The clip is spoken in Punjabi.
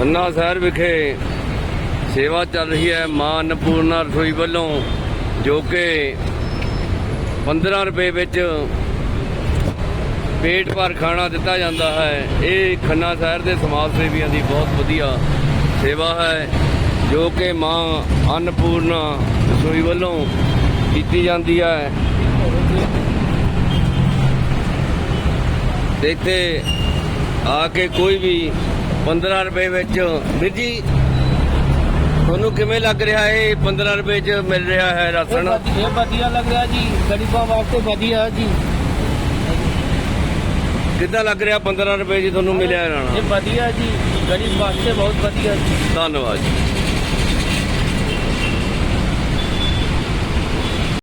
ਖੰਨਾ ਸ਼ਹਿਰ ਵਿਖੇ ਸੇਵਾ ਚੱਲ ਰਹੀ ਹੈ। ਮਾਂ ਅੰਨਪੂਰਨਾ ਰਸੋਈ ਵੱਲੋਂ ਜੋ ਕਿ 15 ਰੁਪਏ ਵਿੱਚ ਪੇਟ ਭਰ ਖਾਣਾ ਦਿੱਤਾ ਜਾਂਦਾ ਹੈ। ਇਹ ਖੰਨਾ ਸ਼ਹਿਰ ਦੇ ਸਮਾਜ ਸੇਵੀਆਂ ਦੀ ਬਹੁਤ ਵਧੀਆ ਸੇਵਾ ਹੈ, ਜੋ ਕਿ ਮਾਂ ਅੰਨਪੂਰਨਾ ਰਸੋਈ ਵੱਲੋਂ ਕੀਤੀ ਜਾਂਦੀ ਹੈ। ਇੱਥੇ ਆ ਕੇ ਕੋਈ ਵੀ 15 ਰੁਪਏ ਵਿੱਚ। ਵੀਰ ਜੀ ਤੁਹਾਨੂੰ ਕਿਵੇਂ ਲੱਗ ਰਿਹਾ ਹੈ 15 ਰੁਪਏ ਚ ਮਿਲ ਰਿਹਾ ਹੈ ਰਾਸ਼ਨ? ਇਹ ਵਧੀਆ ਲੱਗ ਰਿਹਾ ਜੀ। ਗਰੀਬਾਂ ਵਾਸਤੇ ਵਧੀਆ ਜੀ। ਕਿੱਦਾਂ ਲੱਗ ਰਿਹਾ 15 ਰੁਪਏ ਜੀ ਤੁਹਾਨੂੰ ਮਿਲਿਆ ਰਾਣਾ? ਇਹ ਵਧੀਆ ਜੀ। ਗਰੀਬ ਵਾਸਤੇ ਬਹੁਤ ਵਧੀਆ ਜੀ। ਧੰਨਵਾਦ ਜੀ।